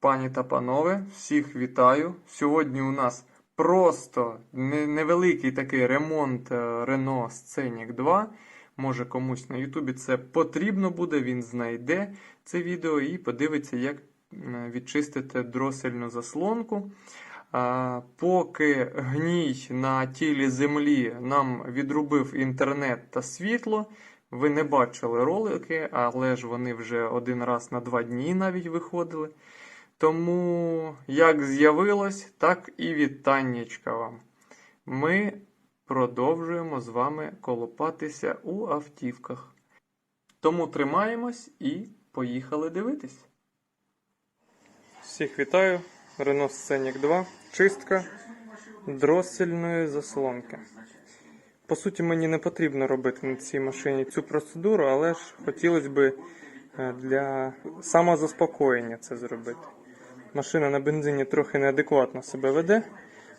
Пані та панове, всіх вітаю. Сьогодні у нас просто невеликий такий ремонт е, Renault Scenic 2. Може комусь на Ютубі це потрібно буде, він знайде це відео і подивиться, як відчистити дросельну заслонку. Поки гній на тілі землі нам відрубив інтернет та світло. Ви не бачили ролики, але ж вони вже один раз на два дні навіть виходили. Тому як з'явилось, так і вітаннячка вам. Ми продовжуємо з вами колопатися у автівках. Тому тримаємось і поїхали дивитись. Всіх вітаю. Renault Scenic 2. Чистка дросельної заслонки. По суті, мені не потрібно робити на цій машині цю процедуру, але ж хотілося б для самозаспокоєння це зробити. Машина на бензині трохи неадекватно себе веде,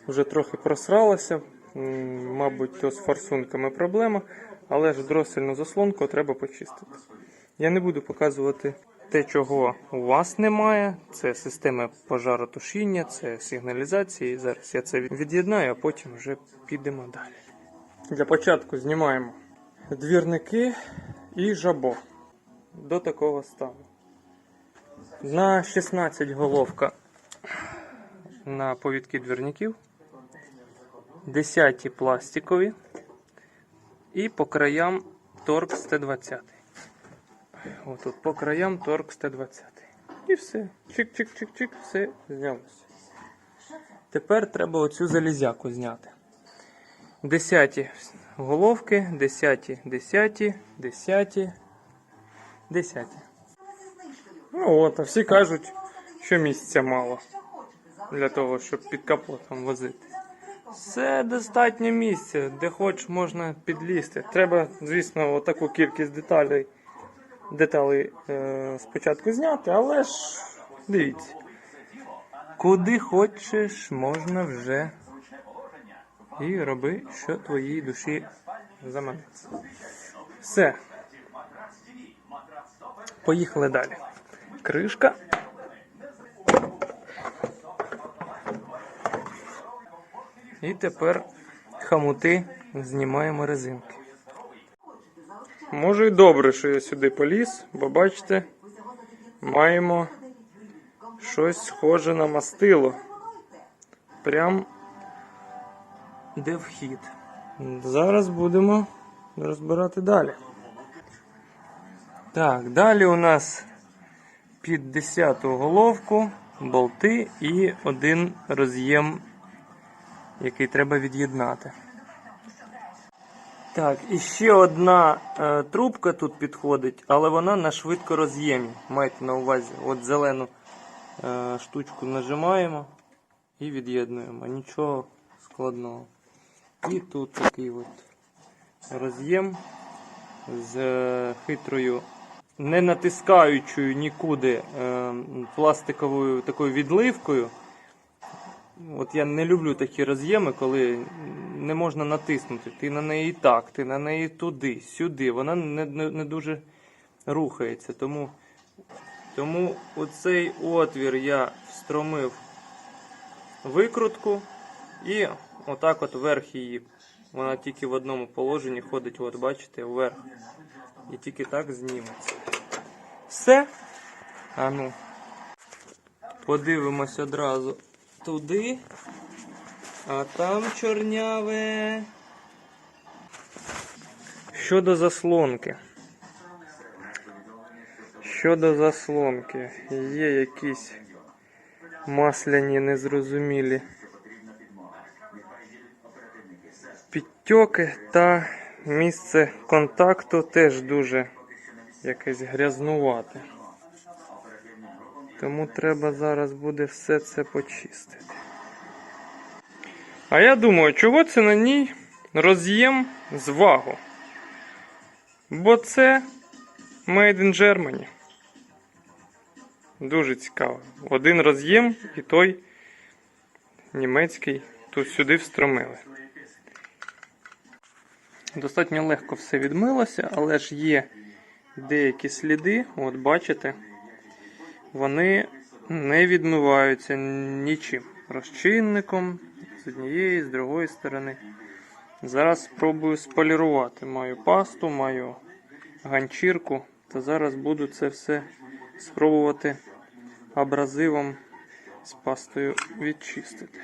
вже трохи просралася, мабуть, то з форсунками проблема, але ж дросельну заслонку треба почистити. Я не буду показувати те, чого у вас немає. Це системи пожаротушіння, це сигналізації. Зараз я це від'єднаю, а потім вже підемо далі. Для початку знімаємо двірники і жабо до такого стану. На 16 головка на повідки двірників, 10 пластикові і по краям торкс Т-20. Отут по краям торкс Т-20. І все. Чик-чик-чик-чик, все знялося. Тепер треба оцю залізяку зняти. Десяті головки, десяті, десяті, десяті, десяті. Ну от, а всі кажуть, що місця мало для того, щоб під капотом возити. Все достатньо місця, де хоч можна підлізти. Треба, звісно, отаку кількість деталей, деталей е, спочатку зняти, але ж дивіться. Куди хочеш, можна вже і роби, що твоїй душі заманеться. Все. Поїхали далі. Кришка. І тепер хамути знімаємо резинки. Може і добре, що я сюди поліз, бо бачите, маємо щось схоже на мастило. Прям де вхід. Зараз будемо розбирати далі. Так, далі у нас під 10 головку болти і один роз'єм, який треба від'єднати. Так, і ще одна е, трубка тут підходить, але вона на швидкороз'ємі. Майте на увазі, от зелену е, штучку нажимаємо і від'єднуємо. Нічого складного. І тут такий от роз'єм з е, хитрою, не натискаючою нікуди е, пластиковою такою відливкою. От я не люблю такі роз'єми, коли не можна натиснути. Ти на неї так, ти на неї туди, сюди. Вона не, не, не дуже рухається. Тому, тому оцей отвір я встромив викрутку і отак от вверх її. Вона тільки в одному положенні ходить, от бачите, вверх. І тільки так зніметься. Все. А ну. Подивимось одразу туди. А там чорняве. Щодо заслонки. Щодо заслонки. Є якісь масляні незрозумілі підтьоки та місце контакту теж дуже якесь грязнувате. Тому треба зараз буде все це почистити. А я думаю, чого це на ній роз'єм з вагу? Бо це Made in Germany. Дуже цікаво. Один роз'єм і той німецький тут сюди встромили. Достатньо легко все відмилося, але ж є деякі сліди, от бачите, вони не відмиваються нічим. Розчинником з однієї, з другої сторони. Зараз спробую сполірувати. Маю пасту, маю ганчірку. Та зараз буду це все спробувати абразивом з пастою відчистити.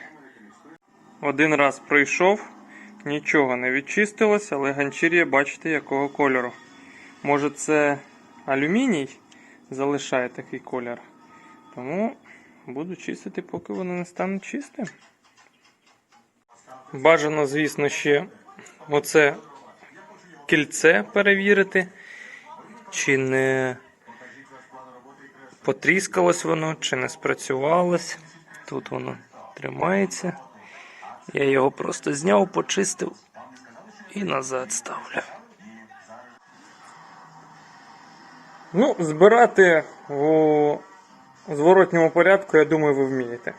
Один раз пройшов, нічого не відчистилось, але ганчір'я бачите якого кольору. Може це алюміній залишає такий колір. Тому буду чистити, поки воно не стане чистим. Бажано, звісно, ще оце кільце перевірити, чи не потріскалось воно, чи не спрацювалось. Тут воно тримається. Я його просто зняв, почистив і назад ставлю. Ну, збирати у зворотньому порядку, я думаю, ви вмієте.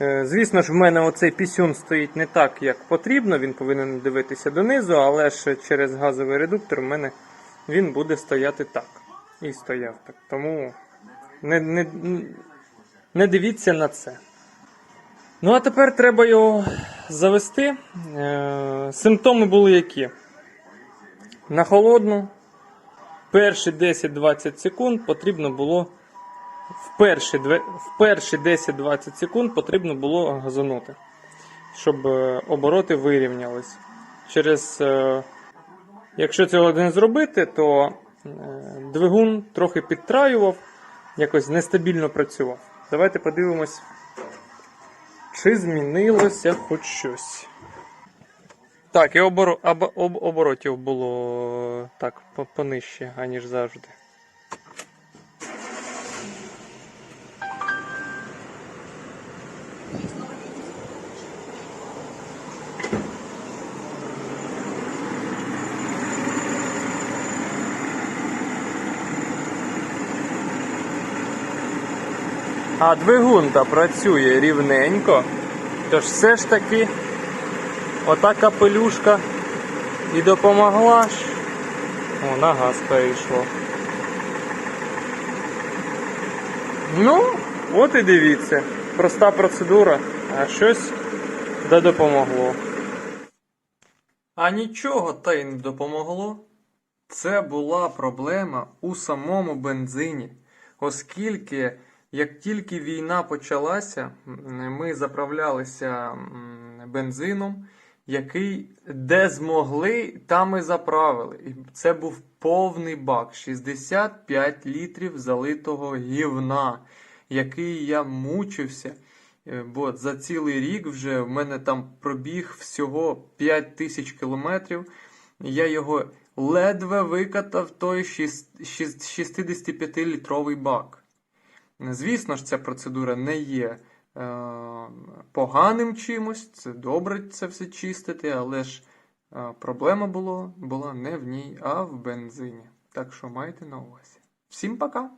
Е, Звісно ж, в мене оцей пісюн стоїть не так, як потрібно. Він повинен дивитися донизу, але ж через газовий редуктор в мене він буде стояти так. І стояв так. Тому не, не, не дивіться на це. Ну, а тепер треба його завести. Е, Симптоми були які? На холодну. Перші 10-20 секунд потрібно було в перші, в перші 10-20 секунд потрібно було газанути, щоб е, обороти вирівнялись. Через, е, якщо цього не зробити, то е, двигун трохи підтраював, якось нестабільно працював. Давайте подивимось, чи змінилося хоч щось. Так, і оборо, об, об, оборотів було так понижче, аніж завжди. А двигун та працює рівненько. Тож все ж таки ота капелюшка і допомогла ж. О, на газ перейшло. Ну, от і дивіться. Проста процедура, а щось да допомогло. А нічого та й не допомогло. Це була проблема у самому бензині, оскільки як тільки війна почалася, ми заправлялися бензином, який де змогли, там і заправили. І це був повний бак 65 літрів залитого гівна, який я мучився. Е, Бо за цілий рік вже в мене там пробіг всього 5 тисяч кілометрів. Я його ледве викатав той 65-літровий бак. Звісно ж, ця процедура не є поганим чимось, це добре це все чистити, але ж е, проблема було, була не в ній, а в бензині. Так що майте на увазі. Всім пока!